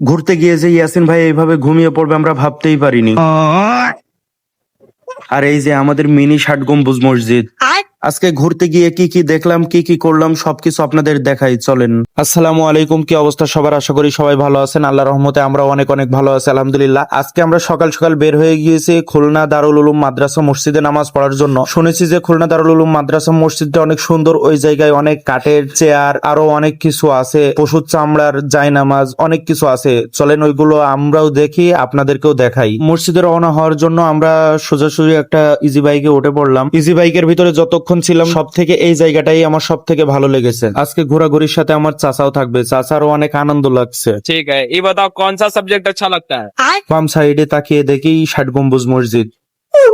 ঘুরতে গিয়ে যে ইয়াসিন ভাই এইভাবে ঘুমিয়ে পড়বে আমরা ভাবতেই পারিনি। আর এই যে আমাদের মিনি ষাট গম্বুজ মসজিদ। আজকে ঘুরতে গিয়ে কি কি দেখলাম, কি কি করলাম, সবকিছু আপনাদের দেখাই, চলেন। আসসালামু আলাইকুম, কি অবস্থা সবার? আশা করি সবাই ভালো আছেন। আল্লাহ রহমতে আমরা অনেক অনেক ভালো আছি, আলহামদুলিল্লাহ। আজকে আমরা সকাল সকাল বের হয়ে গিয়েছি খুলনা দারুল উলুম মাদ্রাসা মসজিদে নামাজ পড়ার জন্য। শুনেছি যে খুলনা দারুল উলুম মাদ্রাসা মসজিদটা অনেক সুন্দর, ওই জায়গায় অনেক কাঠের চেয়ার, আরও অনেক কিছু আছে, পশুর চামড়ার জায়নামাজ, অনেক কিছু আছে। চলেন ওইগুলো আমরাও দেখি, আপনাদেরকেও দেখাই। মসজিদে রওনা হওয়ার জন্য আমরা সোজাসুজি একটা ইজি বাইকে উঠে পড়লাম। ইজি বাইকের ভিতরে যতক্ষণ ছিলাম সব থেকে এই জায়গাটাই আমার সব থেকে ভালো লেগেছে। আজকে ঘোরাঘুরির সাথে আমার চাচাও থাকবে। চাচারও অনেক আনন্দ লাগছে। ঠিক আছে এই বাতাও কোন সাবজেক্ট আচ্ছা লাগতা? বাম সাইডে তাকিয়ে দেখি ষাট গম্বুজ মসজিদ। oh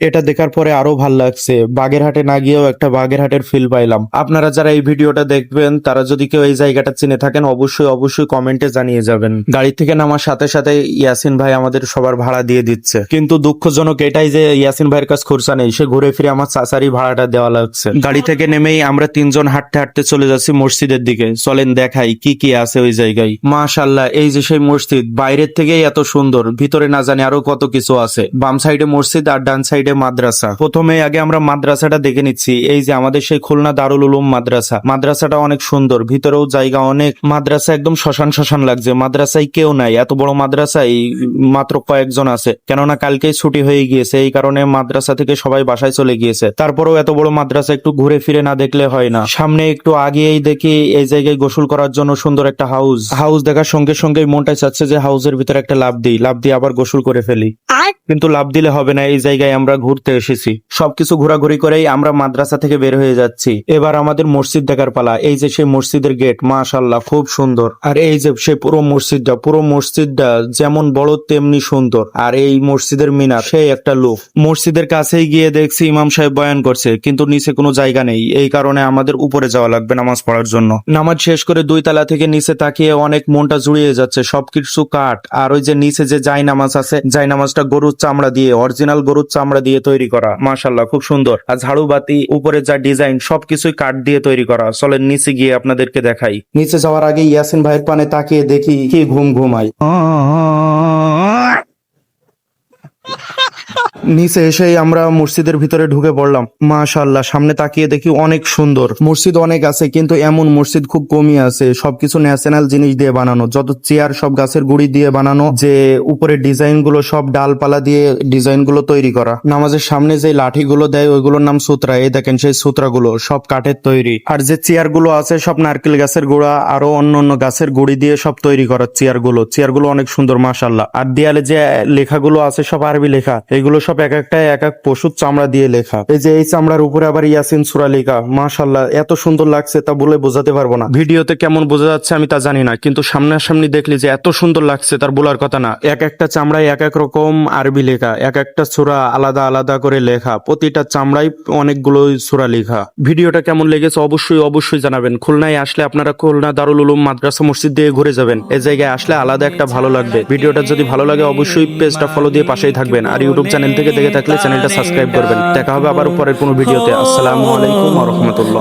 এটা দেখার পরে আরও ভালো লাগছে। বাগেরহাটে না গিয়েও একটা বাগেরহাটের ফিল পাইলাম। আপনারা যারা এই ভিডিওটা দেখবেন, তারা যদি কেউ এই জায়গাটা চিনে থাকেন, অবশ্যই অবশ্যই কমেন্টে জানিয়ে যাবেন। গাড়ি থেকে নামার সাথে সাথে ইয়াসিন ভাই আমাদের সবার ভাড়া দিয়ে দিচ্ছে। কিন্তু দুঃখজনক এটাই যে ইয়াসিন ভাইয়ের কাছে খরচা নেই, সে ঘুরে ফিরে আমার চাচারই ভাড়াটা দেওয়া লাগছে। গাড়ি থেকে নেমেই আমরা তিনজন হাঁটতে হাঁটতে চলে যাচ্ছি মসজিদের দিকে। চলেন দেখাই কি কি আছে ওই জায়গায়। মাশাল্লাহ এই যে সেই মসজিদ, বাইরের থেকেই এত সুন্দর, ভিতরে না জানি আরও কত কিছু আছে। বাম সাইডে মসজিদ আর ডান সাইডে মাদ্রাসা। প্রথমে আগে আমরা মাদ্রাসাটা দেখে নিচ্ছি এই যে আমাদের সেই খুলনা দারুল উলুম মাদ্রাসা। মাদ্রাসাটা অনেক সুন্দর ভিতরেও জায়গা অনেক। মাদ্রাসা একদম শ্মশান শ্মশান লাগছে মাদ্রাসায় কেউ নাই। এত বড় মাদ্রাসায় মাত্র কয়েকজন আছে। কেননা কালকেই ছুটি হয়ে গিয়েছে এই কারণে মাদ্রাসা থেকে সবাই বাসায় চলে গিয়েছে। তারপরেও এত বড় মাদ্রাসা একটু ঘুরে ফিরে না দেখলে হয় না। সামনে একটু আগেই দেখি এই জায়গায় গোসল করার জন্য সুন্দর একটা হাউস। হাউস দেখার সঙ্গে সঙ্গে মনটা চাচ্ছে যে হাউসের ভিতরে একটা লাভ দিই। লাভ দিয়ে আবার গোসল করে ফেলি। কিন্তু লাভ দিলে হবে না এই জায়গায় আমরা ঘুরতে এসেছি। সবকিছু ঘোরাঘুরি করেই আমরা মাদ্রাসা থেকে বের হয়ে যাচ্ছি। এবার আমাদের মসজিদ দেখার পালা। এই যে সেই মসজিদের গেট মাশাল্লাহ খুব সুন্দর। আর এই যে সেই পুরো মসজিদটা পুরো মসজিদটা যেমন বড়, তেমনি সুন্দর। আর এই মসজিদের মিনার, সেই একটা লোক। মসজিদের কাছেই গিয়ে দেখছি ইমাম সাহেব বয়ান করছে, কিন্তু নিচে কোনো জায়গা নেই। এই কারণে আমাদের উপরে যাওয়া লাগবে নামাজ পড়ার জন্য। নামাজ শেষ করে দুই তালা থেকে নিচে তাকিয়ে অনেক মনটা জুড়িয়ে যাচ্ছে। সবকিছু কাঠ। আর ওই যে নিচে যে জাই নামাজ আছে জাই নামাজটা গরুর চামড়া দিয়ে, অরিজিনাল গরুর চামড়া দিয়ে তৈরি করা। মাশাল্লাহ খুব সুন্দর। আর ঝাড়ু বাতি উপরে যা ডিজাইন সবকিছুই কাঠ দিয়ে তৈরি করা। চলেন নিচে গিয়ে আপনাদেরকে দেখাই। নিচে যাওয়ার আগে ইয়াসিন ভাইয়ের পানে তাকিয়ে দেখি কি ঘুম ঘুমাই নিচে এসেই আমরা মসজিদের ভিতরে ঢুকে পড়লাম। মাশাল্লাহ সামনে তাকিয়ে দেখি অনেক সুন্দর। মসজিদ অনেক আছে, কিন্তু এমন মসজিদ খুব কমই আছে। সবকিছু ন্যাশনাল জিনিস দিয়ে বানানো। যত চেয়ার, সব গাছের গুড়ি দিয়ে বানানো। যে উপরে ডিজাইনগুলো সব ডালপালা দিয়ে ডিজাইনগুলো তৈরি করা। নামাজের সামনে যে লাঠিগুলো দেয়, ওইগুলোর নাম সুতরা। এই দেখেন সেই সুতরাগুলো, সব কাঠের তৈরি। আর যে চেয়ারগুলো আছে, সব নারকেল গাছের গুঁড়া, আরও অন্য অন্য গাছের গুড়ি দিয়ে সব তৈরি করা চেয়ারগুলো চেয়ারগুলো অনেক সুন্দর মাশাল্লাহ আর দেয়ালে যে লেখাগুলো আছে, সব আরবি লেখা। এগুলো সব এক একটা এক এক পশুর চামড়া দিয়ে লেখা। এই যে এই চামড়ার উপরে আবার ইয়াসিন সুরা লেখা মাশাল্লাহ এত সুন্দর লাগছে, তা বলে বোঝাতে পারব না। ভিডিওতে কেমন বোঝা যাচ্ছে আমি তা জানি না, কিন্তু সামনাসামনি দেখলি যে এত সুন্দর লাগছে, তার বলার কথা না। এক একটা চামড়ায় এক এক রকম আরবি লেখা, এক একটা সুরা আলাদা আলাদা করে লেখা, প্রতিটা চামড়ায় অনেকগুলো সুরা লেখা। ভিডিওটা কেমন লেগেছে অবশ্যই অবশ্যই জানাবেন। খুলনায় আসলে আপনারা খুলনা দারুল উলুম মাদ্রাসা মসজিদ দিয়ে ঘুরে যাবেন। এই জায়গায় আসলে আলাদা একটা ভালো লাগবে। ভিডিওটা যদি ভালো লাগে, অবশ্যই পেজটা ফলো দিয়ে পাশেই থাকবেন। আর ইউটিউব চ্যানেল থেকে দেখে থাকলে চ্যানেলটা সাবস্ক্রাইব করবেন। দেখা হবে আবার পরের কোনো ভিডিওতে। আসসালামু আলাইকুম রহমতুল্লাহ।